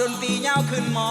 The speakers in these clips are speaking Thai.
ดนตรีเย้าขึ้นหมอ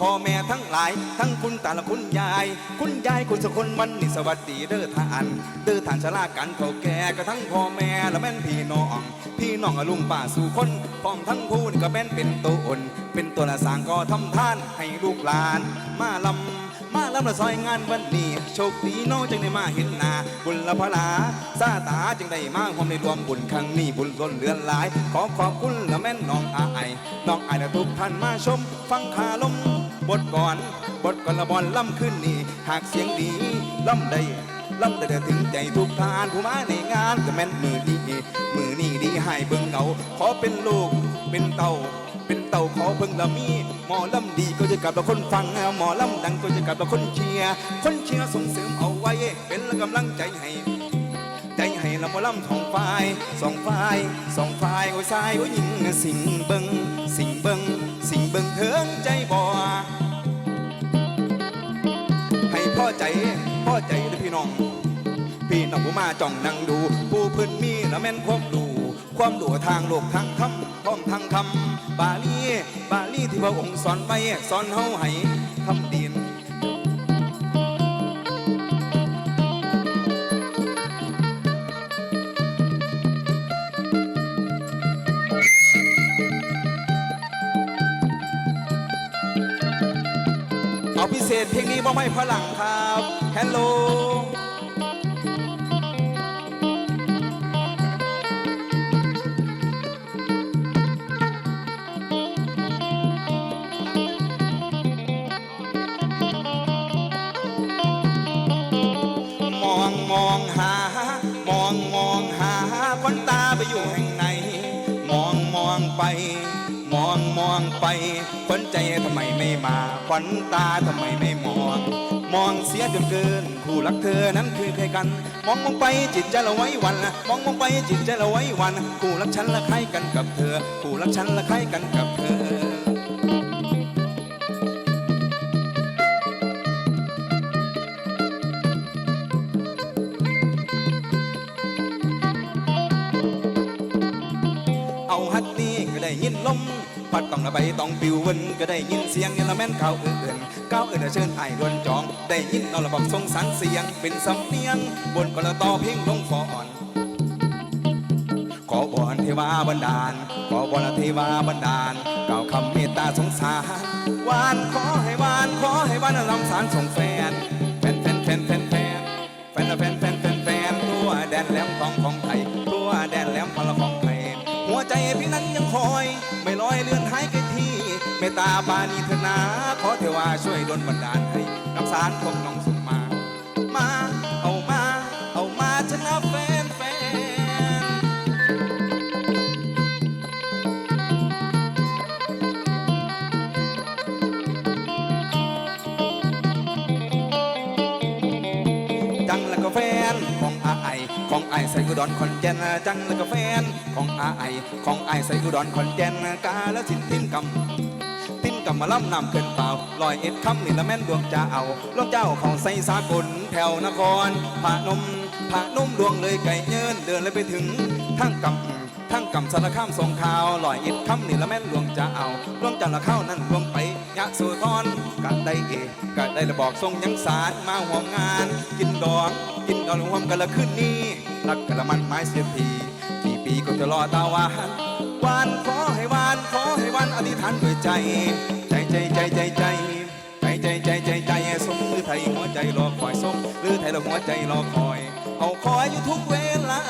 พ่อแม่ทั้งหลาย ทั้งคุณตาและคุณยาย คุณยายคุณสกุลวันนี้สวัสดีเด้อทานเด้อทานชรากันเขาแก่กระทั่งพ่อแม่และแม่นพี่น้อง พี่น้องอลุงป้าสู่คนพร้อมทั้งพูนก็แม่นเป็นตัวอ่นเป็นตัวละสางก็ทำท่านให้ลูกหลาน มาลำมาลำละซอยงานวันนี้ โชคดีน้องจึงได้มาเห็นหน้าบุญละพลาซาตาจึงได้มาความในรวมบุญครั้งนี้บุญล้นเรือนหลาย ขอขอบคุณละแม่นน้องอาไอน้องไอและทุกท่านมาชม ฟังคาลม บทก่อนบทก่อนละบอลล่ำขึ้นนี่ หากเสียงดีล่ำได้ล่ำได้ถึงใจทุกทานผู้มาในงานก็แม่นมือดีมือนี่ดีให้เบิ่งเงาขอเป็นลูกเป็นเต้าเป็นเต่าขอเพิ่งละมีหมอลำดีก็จะกลับละคนฟังหมอลำดังก็จะกลับละคนเชียร์คนเชียร์ส่งเสริมเอาไว้ เป็นกำลังใจให้ ใจให้ละหมอลำสองฝ่ายสองฝ่ายสองฝ่ายโอ้ยชายโอ้ยหญิงสิ่งเบิงสิ่งเบิงสิ่งเบิงเถิงใจบ่ให้พ่อใจพ่อใจเด้อพี่น้อง พี่น้องผู้มาจ้องนั่งดู ผู้เพื้นมีละแม่นความดูความดูทางโลกทางธรรมพร้อมทางคำบาลีบาลีที่พระองค์สอนไว้สอนเฮาให้ทำดี พิเศษเพลงนี้บ่ไม่พลังครับ ฮัลโหล องมองไปควันใจทำไมไม่มาควันตาทำไมไม่มอง มองเสียจนเกิน คู่รักเธอนั้นคือใครกัน มองมองไปจิตใจเราไว้วันมองมองไปจิตใจเราไว้วัน คู่รักฉันละใครกันกับเธอ คู่รักฉันละใครกันกับเธอเอาฮัดนี่ก็ได้ยินลม ปัดต้องระใบต้องปิววนก็ได้ยินเสียงยันลแม่นข้าวอื่นๆก้าวอื่นเชิญไอ้ดวนจอง ได้ยินเอาระบอกทรงสารเสียงเป็นสำเนียง บนกระตอเพ่งลงฟอนขอบอนเทวาบันดาล ขอบอนเทวาบันดาลกล่าวคำเมตตาสงสารวานขอให้วานขอให้วานลำสารส่งแฟนแฟนแฟนแฟนแฟน ตาปานีเถอะนา ขอเทวาช่วยดลบันดาลให้น้ำสารของน้องส่งมา มา เอามา เอามาชนะแฟนแฟนจังแล้วก็แฟนของอาไอของไอใส่อุดรคอนแก่นจังแล้วก็แฟนของอาไอของไอใส่อุดรคอนแก่นกาและสินทิ้นกำ กำมาล่ำนำเกินเปล่าลอยเอ็ดคำนี่ละแม่นดวงจะเจ้าลวงเจ้าของใส่สากลแถวนครพระนมพระนมดวงเลยไก่เยินเดินเลยไปถึงทั้งกำทั้งกำสารข้ามสงข่าวลอยเอ็ดคำนี่ละแม่นดวงจะเจ้าดวงเจ้าละเข้านั่นดวงไปยะโสุทอนกัดได้เอกกัดได้ระบอกทรงยังสารมาห่วงงาน กินดอก กินดอกรวมกันละขึ้นนี้รักกันละมันไม้เสียทีกี่ปีก็จะรอตาวาน วานขอให้วานขอให้วานอธิษฐานด้วยใจ ใจใจใจใจใจใจใจใจใจใจสมหรือไทยหัวใจรอคอยสมหรือไทยหัวใจรอคอยเอาคอยอยู่ทุกเวลา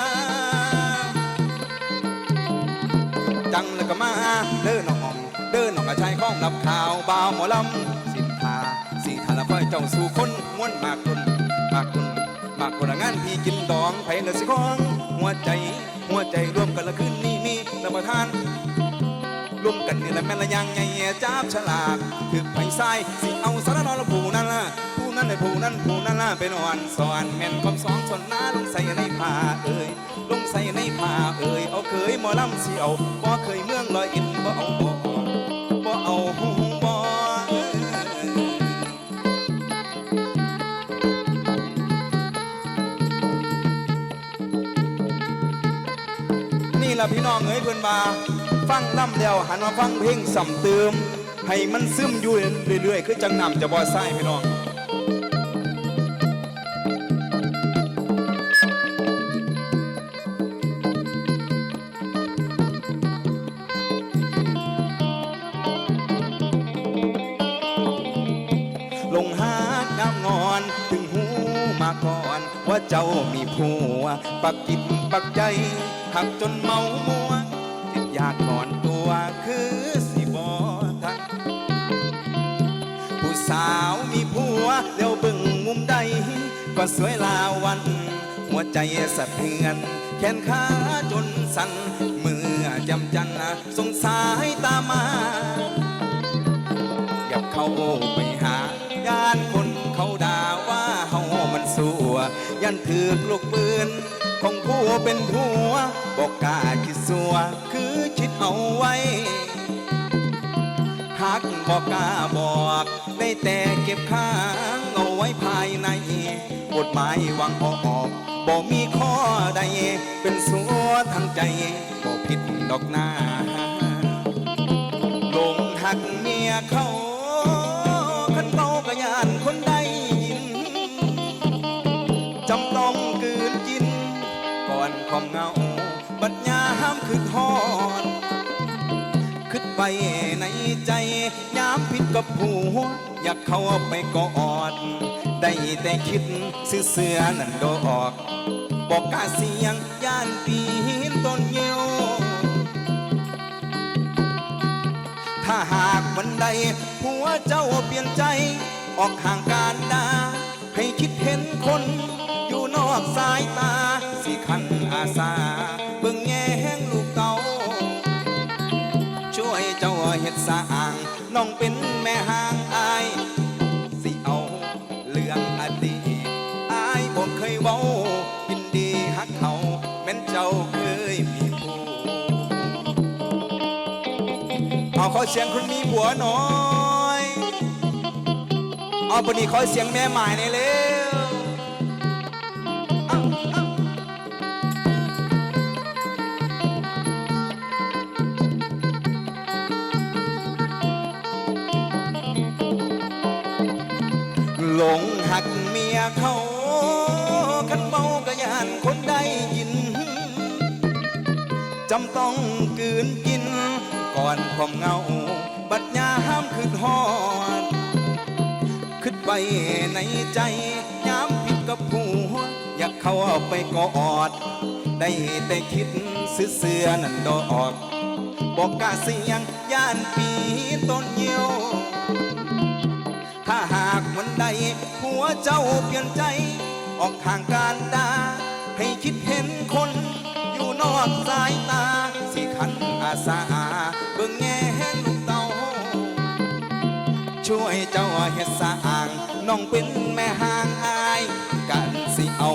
จังแล้วก็มาเดินน้องเดินน้องกระชายข้องรับข่าวบ่าวหมอลำสินทาสีทาละค่อยเจ้าสู่คนม้วนมากคนมากคนมากคนงานพี่กินดองไผเลือสิของหัวใจหัวใจร่วมกันละคืนนี้ มีรับประทานร่วมกันนี่แหละแม่นละยังไงจับฉลากถึกไผ่ทรายสิเอาสารนอนผู้นั่นล่ะผู้นั่นเลยผู้นั่นผู้นั่นล่ะเป็นอ่อนสอนแม่นคำสองสนหน้าลงใส่ในผ้าเอ่ยลงใส่ในผ้าเอ่ยเอาเคยหมอลำเสียวบ่เคยเมืองลอยอินบ่เอาบ่บ่ ละพี่น้องเอ้ยเพื่อนมาฟังล่ำแล้วหันมาฟังเพลงสัมเติม ให้มันซึมอยู่เรื่อยๆ คือจังนำจะบ่ไส้พี่น้อง เจ้ามีผัวปักกิบปักใจ หักจนเมามัวคิดอยากถอนตัวคือสิบอทักผู้สาวมีผัวเดี๋ยวบึงมุมใด ก็สวยลาวัน หัวใจสะเทือน แขนขาจนสั่นเมื่อจำจันสงสายตามมาอยากเข้าไป ยันถือกลูกปืน ของผู้เป็นผัวบอกกล้าคิดสัวคือคิดเอาไว้หักบอกกล้าบอก ได้แต่เก็บค้างเอาไว้ภายในกฎหมายวางอออกบอกมีข้อใด เป็นสัวทางใจบอกผิดดอกหน้าหลงหักเมียเขา บัดยามคือทอดขึ้นไปในใจยามผิดกับผัว อยากเข้าไปกอด ได้แต่คิดซื้อเสื้อนั่นโดออก บอกกาเสียงย่านปีนต้นเยียวถ้าหากวันใดผัวเจ้าเปลี่ยนใจ ออกห่างการดาให้คิดเห็นคน อยู่นอกสายตา สิขันอาสา น้องเป็นแม่ห่างอาย สิเอาเรื่องอดีตอายบ่เคยเว้ายินดีฮักเขาแม่นเจ้าเคยมีผู้เอาขอเสียงคุณมีผัวหน่อย เอาปนีขอเสียงแม่หมายในเลย ลงหักเมียเขาขันเมากระยานคนได้ยิน จำต้องกืนกิน ก่อนความเงา บัดยาห้ามคืนหอดขึ้นไปในใจยามผิดกับผัวอยากเข้าไปกอด ได้แต่คิดซื้อเสื้อนั่นดอกบอกกาเสียงย่านปีต้นเยียว เจ้าเปลี่ยนใจ ออกทางการดาให้คิดเห็นคน อยู่นอกสายตา สิขันอาสาเบิ่งแง่ห่งลูกเต้าช่วยเจ้าเฮ็ดสร้างน้องเป็นแม่ห่างอาย กันสิเอา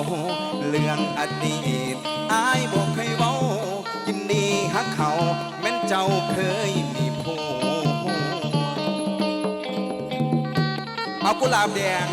เรื่องอดีตอายบอกเคยเว้ายินดีฮักเขาแม่นเจ้าเคยมีผู้เอากุหลาบแดง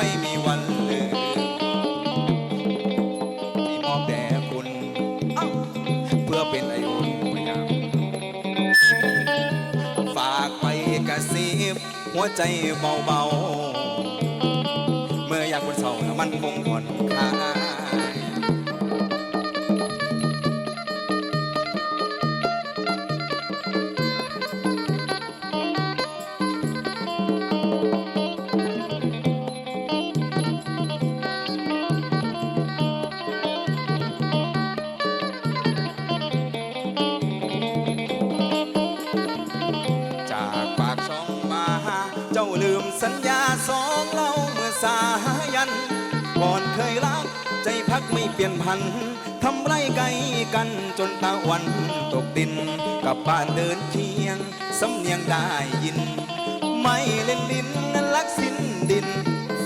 ไม่มีวันลืมที่มอบแด่คุณเพื่อเป็นไออุ่นพยายามฝากไปกระซิบหัวใจเบาๆ เมื่อยากคนเศร้าแล้วมันคงผ่อนคลาย ลืมสัญญาสองเราเมื่อสายัน ก่อนเคยรัก ใจพักไม่เปลี่ยนพันทำไรไกลกันจนตะวันตกดินกลับบ้านเดินเคียง สำเนียงได้ยิน ไม่เล่นดินนั้นลักสิ้นดิน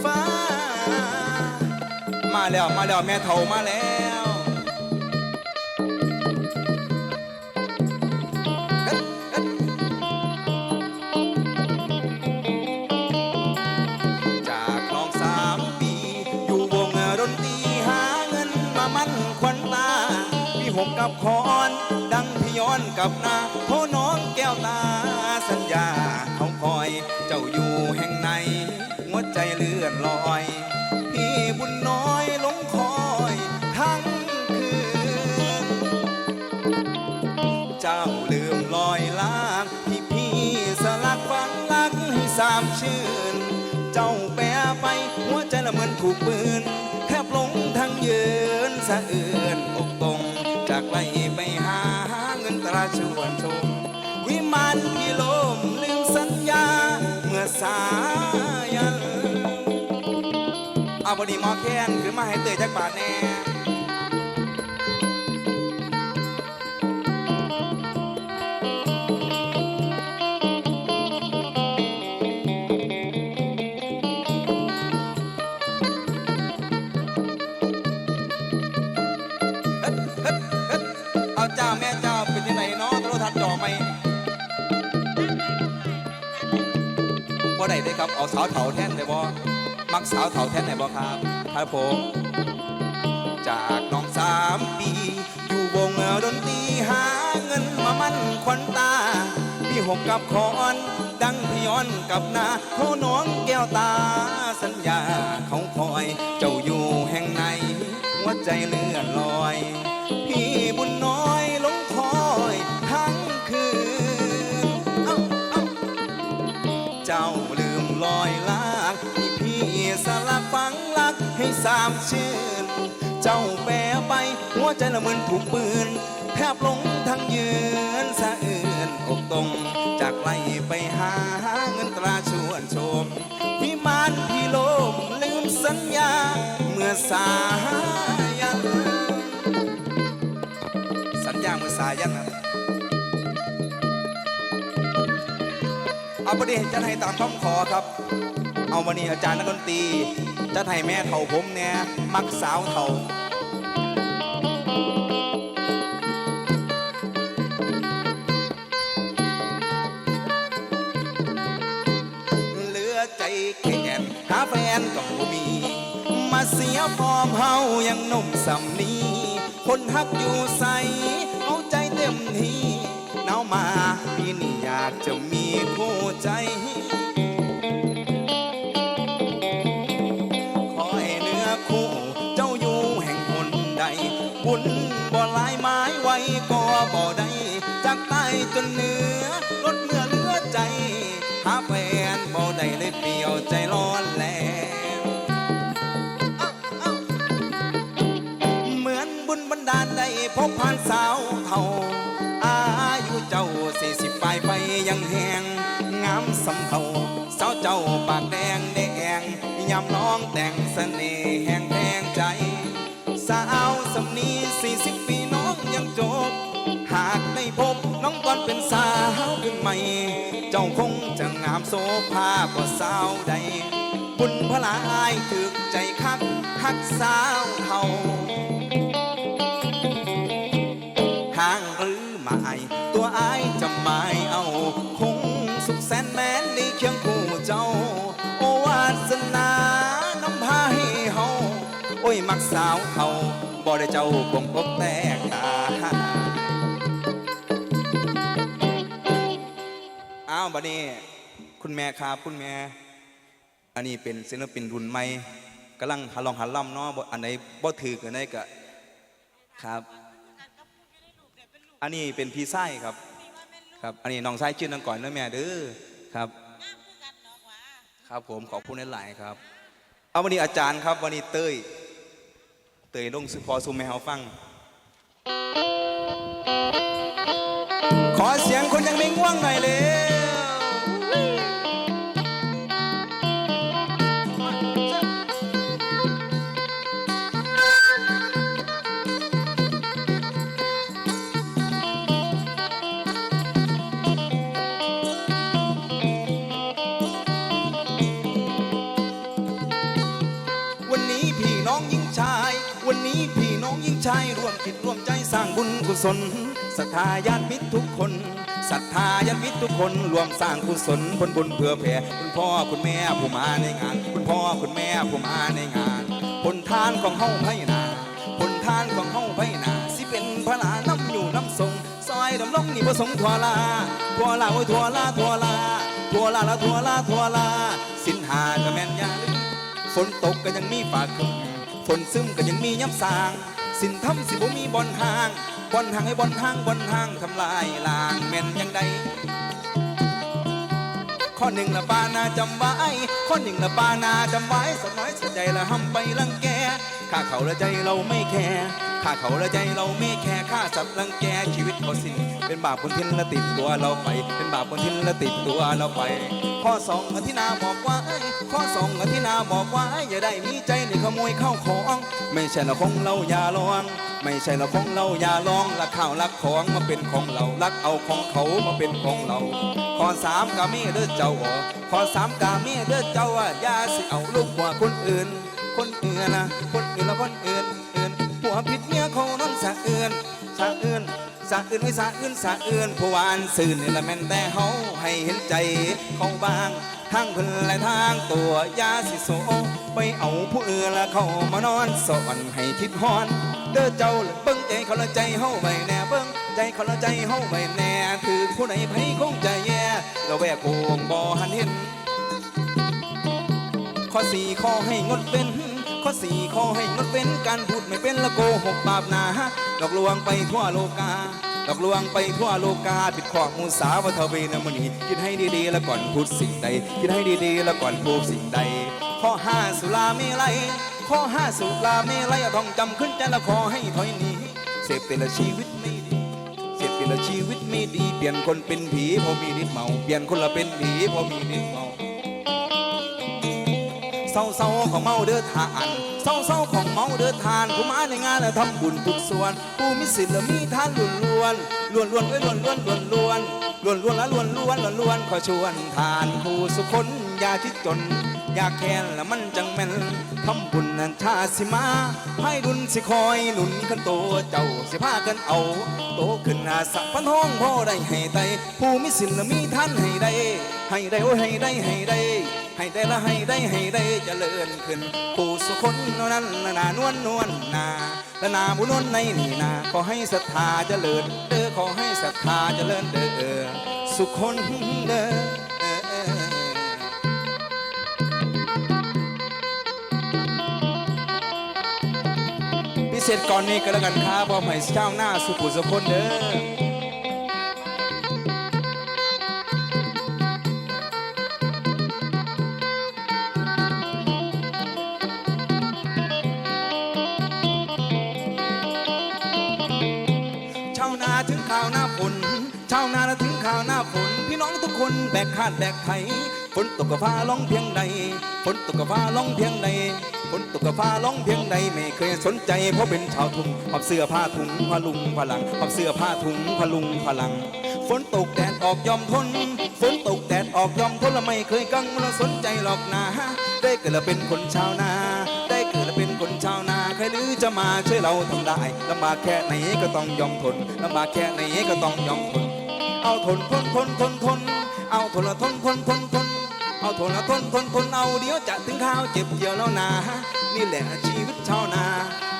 ฟ้า มาแล้วมาแล้วแม่เฒ่ามาแล้ว กับคอน ดังพี่ย้อนกับนาโทน้องแก้วตาสัญญาเขาคอย เจ้าอยู่แห่งไหนหัวใจเลื่อนลอย พี่บุญน้อยหลงคอยทั้งคืน เจ้าลืมลอยลางที่พี่สลักฝังลักให้สามชื่น เจ้าแปรไปหัวใจละเหมือนถูกปืนแทบหลงทั้งยืนสะเอือนอกต ไล่ไปหาเงินตราชวนชม วิมานพี่ลมลืมสัญญา เมื่อสายันเอาบดีหมอแค้นคือมาให้เตยจักบาทแน่าสาวเถาแท่นได้บ่มักสาวเถาแท่นได้บ่ครับครับผมจากน้องสามปี อยู่วงดนตรีหาเงินมามั่นควันตาพี่หกกับคอนดังพี่ย้อนกับนาโทน้องแก้วตา สัญญาเขาคอย เจ้าอยู่แห่งไหนหัวใจเลื่อนลอย สลักฝังลักให้สามชื่น เจ้าแปรไปหัวใจละเหมือนถูกปืน แทบหลงทั้งยืนสะอื่นอกตรงจากไล่ไปหาเงินตราชวนชมวิมานพี่ลมลืมสัญญาเมื่อสายัน สัญญาเมื่อสายันนะเอาประเด็นจะให้ตามคำขอครับ เอาวันนี้อาจารย์นักดนตรีจะให้แม่เถ่าผมเนี่ยมักสาวเถ่าเหลือใจแค่นหาแฟนก็บ่มี มาเสียฟอร์มเฮายังหนุ่มสำนีคนฮักอยู่ใสเอาใจเต็มที่หนาวมาปีนี้อยากจะมีคู่ใจ ก็บ่ได้จากใต้จนเหนือลดเมื่อเลือใจ หาแฟนบ่ได้เลยเปลี่ยวใจร้อนแรงเหมือนบุญบันดาลได้พบผ่านสาวเท่า อายุเจ้าสี่สิบปลายไปยังแหงงามสำเภาสาวเจ้าปากแดงแดงยำน้องแต่งเสน่ห์ ใหม่ เจ้าคงจะงามโซภากว่าสาวใดบุญพลายถึกใจคักคักสาวเท่าทางหรือหมายตัวอายจะหมายเอา คงสุขแสนแม้นในเคียงคู่เจ้า โอวาสนานำพาให้เฮาโอ้ยมักสาวเขาบ่ได้เจ้าคงพบแตกตา บัดนี้คุณแม่ครับคุณแม่ อันนี้เป็นศิลปินรุ่นใหม่กำลังหาลองหาล่ำเนาะอันไหนบ่ถือกันได้ก็ครับ อันนี้เป็นพี่ไส้ครับ ครับ อันนี้น้องไส้ชื่อนังก่อนนะแม่เด้อครับ ครับผมขอบคุณหลายๆครับ เอาวันนี้อาจารย์ครับวันนี้เต้ยเต้ยลงสุพอซุมให้เฮาฟัง ขอเสียงคนยังไม่ง่วงหน่อยเลยายร่วมจิตร่วมใจสร้างบุญกุศลศรัทธาญาติมิตรทุกคนศรัทธาญาติมิตรทุกคนรวมสร้างกุศลผลบุญเพื่อแผ่คุณพ่อคุณแม่ผู้มาในงาน คุณพ่อคุณแม่ผู้มาในงานผลทานของเฮาไพนาผลทานของเฮาไพนาสิเป็นพระลาน้ำอยู่น้ำทรงซอยดำลงนี่ประสงค์ทัวลาทัวลาโอ้ยทัวลาทัวลาทัวลาละทัวลาทัวลาสินหาก็แม่นยาลืมฝนตกก็ยังมีฝากครึมฝนซึมก็ยังมีย้ำสาง สินทำสิบ่มีบอนห่างบอนห่างให้บอนห่างบอนห่างทำลายลางแม่นยังใดข้อหนึ่งละปานาจำไว้ข้อหนึ่งละปานาจำไว้สน้อยสนใจละห้ำไปลังแกข้าเขาละใจเราไม่แคร์ข้าเขาละใจเราไม่แคร์ข้าสัตว์รังแกชีวิตเขาสิ้นเป็นบาปบนทินละติดตัวเราไป เป็นบาปบนทินละติดตัวเราไป ข้อสองอธินาบอกว่าข้อสองอธินาบอกว่าเอ้ยอย่าได้มีใจในขโมยข้าวของ ไม่ใช่ละของเราอย่าลอง ไม่ใช่ละของเราอย่าลองละข้าวลักของมาเป็นของเราลักเอาของเขามาเป็นของเรา ข้อสามกาเม่เด้อเจ้าอ่อข้อสามกาเม่เด้อเจ้าอะอย่าสิเอาลูกหัวคนอื่น คนอื่นนะคนอื่นละคนอื่นอื่นผัวผิดเมียเขานอนสะอื่นสะอื่น สะอื่นไม่สะอื่นสะอื่นผู้วานสื่อนี่ละแม่นแต่เฮาให้เห็นใจเขาบ้างทางเพิ่นและทางตัวยาสิโสไปเอาผู้อื่นละเข้ามานอนสอนให้คิดฮอน เด้อเจ้าเบิ่งใจเขาละใจเฮาไว้แน่เบิ่งใจเขาละใจเฮาไว้แน่คือผู้ใดไผคงใจแย่เราแวกโกงบ่หันเห็นข้อสี่ข้อให้งดเว้น ข้อสี่ขอให้งดเว้นการพูดไม่เป็นละโกหกบาปนาหลอกลวงไปทั่วโลกาหลอกลวงไปทั่วโลกาผิดข้อมูลสาวทเวนมณีคิดให้ดีๆแล้วก่อนพูดสิ่งใดคิดให้ดีๆแล้วก่อนพูดสิ่งใดข้อห้าสุราไม่ไลข้อห้าสุราไม่ไลต้องจำขึ้นใจละขอให้ถอยหนีเสพแต่ละชีวิตไม่ดีเสียเปลี่ละชีวิตไม่ดี เปลี่ยนคนเป็นผีเพอมีฤทธิ์เมา เปลี่ยนคนละเป็นผีเพอมีฤทธิ์เมา เศร้าเศร้าๆของเมาเดือดทานเศร้าเศร้าๆของเมาเดือดทานผู้มาในงานและทำบุญทุกส่วนผู้มีศีลและมีทานล้วนล้วนล้วนล้วนไว้ล้วนล้วนล้วนล้วนล้วนล้วนและล้วนล้วนล้วนล้วนขอชวนทานผู้สุคนอย่าชิดจน อยาแค้นและมันจังแม่นทำบุญนันชาสิมา ให้ดุนสิคอยหนุนขันโตเจ้าสิพากันเอา โตขึ้นอาสะพันห้องพ่อได้ให้ไตผู้มีศีลและมีทานให้ได้ให้ได้โอ้ให้ได้ให้ได้ ให้ได้ละให้ได้ให้ได้เจริญขึ้นผู้สุคนนั้นนานวลนวลนาละนาบุนวลในนี่นาขอให้ศรัทธาเจริญเด้อขอให้ศรัทธาเจริญเด้อสุคนเด้อพิเศษก่อนนี้ก็แล้วกันครับพอให้เจ้าหน้าสุขุสุคนเด้อ คนแบกคาดแบกไถฝนตกกระฟ้าร้องเพียงใดฝนตกกระฟ้าร้องเพียงใดฝนตกกระฟ้าร้องเพียงใดไม่เคยสนใจเพราะเป็นชาวทุ่งปับเสื้อผ้าถุงพลุงพลังปับเสื้อผ้าถุงพลุงพลัง ฝนตกแดดออกยอมทน ฝนตกแดดออกยอมทนและไม่เคยกังวลสนใจหรอกนะได้เกิดละเป็นคนชาวนา ได้เกิดละเป็นคนชาวนาใครหรือจะมาช่วยเราทำได้ลำบากแค่ไหนก็ต้องยอมทนลำบากแค่ไหนก็ต้องยอมทน เอาทนทนทนทนทน เอาทนละทนทนทนทนเอาทนละทนทนทนเอาเดี๋ยวจะถึงข้าวเจ็บเกี่ยวแล้วนา นี่แหละชีวิตชาวนา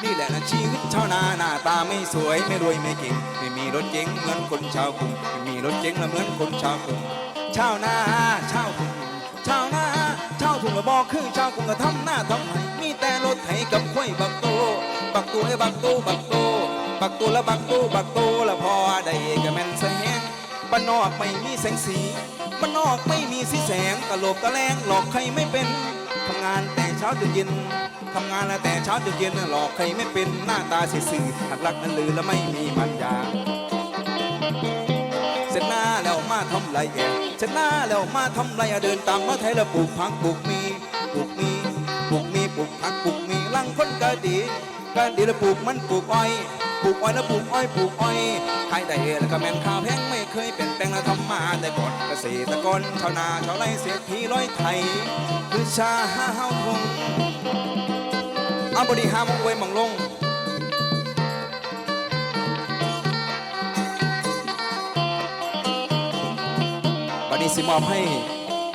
นี่แหละชีวิตชาวนาหน้าตาไม่สวยไม่รวยไม่เก่งไม่มีรถเก๋งเหมือนคนชาวกรุงไม่มีรถเก๋งละเหมือนคนชาวกรุงชาวนาชาวกรุงชาวนาชาวถุงก็บอกคือชาวกรุงก็ทำหน้าทำไห้มีแต่รถไถกับข้วยบักโตบักตัวไอ้บักโตบักโตบักตัวละบักโตบักโตละพอได้ก็แม่นเสแหง บ้านนอกไม่มีแสงสีบ้านนอกไม่มีสีแสงกะโหลกกะแรงหลอกใครไม่เป็นทำงานแต่เช้าจนเย็นทำงานแล้วแต่เช้าจนเย็นหลอกใครไม่เป็นหน้าตาเสียสื่อหักลักนั้นลือและไม่มีปัญญาเสร็จหน้าแล้วมาทำไรแอบเสร็จหน้าแล้วมาทำไรอะเดินตามมาไทยแล้วปลูกผักปลูกมีปลูกมีปลูกมีปลูกผักปลูกมีลังคนก็ดีก็ดีแล้วปลูกมันปลูกอ้อย ปลูกอ้อยแล้วปลูกอ้อยปลูกอ้อยขายได้แล้วก็แม่นข้าวแพงไม่เคยเปลี่ยนแปลงแล้วทำมาแต่ก่อนเกษตรกรชาวนาชาวไร่เศรษฐีร้อยไทย คือชาห้าเฮาทงอาบริหารมองไวมองลงวันนี้สิมอบให้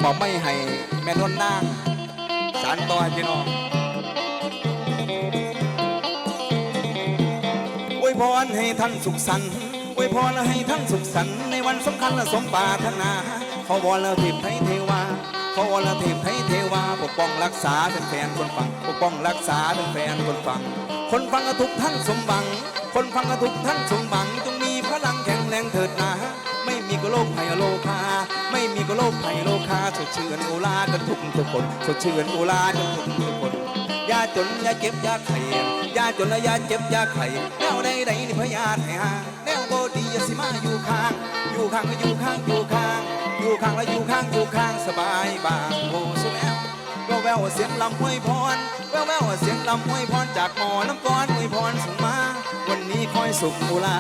มอบไม่ให้แม่นวลนางสารต่อให้พี่น้อง พรให้ท่านสุขสันต์อวยพรให้ท่านสุขสันต์ในวันสำคัญและสมปรารถนา ขอวอนและเทพไทยเทวา ขอวอนและเทพไทยเทวา ปกป้องรักษาเป็นแฟนคนฟัง ปกป้องรักษาเป็นแฟนคนฟัง คนฟังก็ทุกท่านสมหวัง คนฟังก็ทุกท่านสมหวังจงมีพลังแข็งแรงเถิดนาไม่มีก็โลกภัยโลคา ไม่มีก็โลกภัยโลคาสดชื่นโอลากันทุกทุกคนสดชื่นโอลากันทุกทุกคนอยาจนอยาเจ็บอยาไข่อ ยาจนและยาเจ็บยาไข่แนวใดใดนี่พยานให้ห่างแนวโบดีอย่าสิมาอยู่ข้าง อยู่ข้างก็อยู่ข้างอยู่ข้าง อยู่ข้างและอยู่ข้างอยู่ข้างสบายบางโอ้สุแอวแววแววเสียงลำห้วยพรแววแววเสียงลำห้วยพรจากหมอน้ำก้อนห้วยพรส่งมา วันนี้คอยสุขอุลา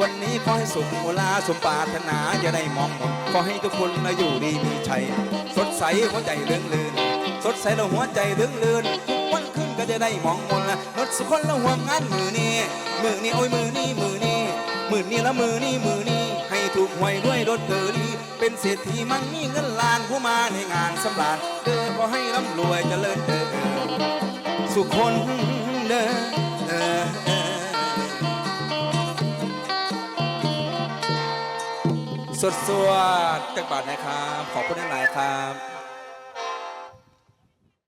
วันนี้คอยสุขอุลาสมปรารถนาจะได้มองมนขอให้ทุกคนมาอยู่ดีมีชัย สดใสหัวใจเลื่องลื่น สดใสแล้วหัวใจเลื่องลื่น ก็จะได้มองมนละหมดสุคนล้วห่วงงานมือนี้มือนี้โอ้ยมือนี้มือนี้มือนี้ละมือนี้มือนี้ให้ถูกหวยด้วยรถเตอรี่เป็นเศรษฐีมั่งมีเงินล้านผู้มาในงานสำราญเด้อขอให้ร่ำรวยเจริญเด้อสุคนเด้อเด้อเด้อสดสวดจักบาทนะครับ ขอบคุณหลายครับ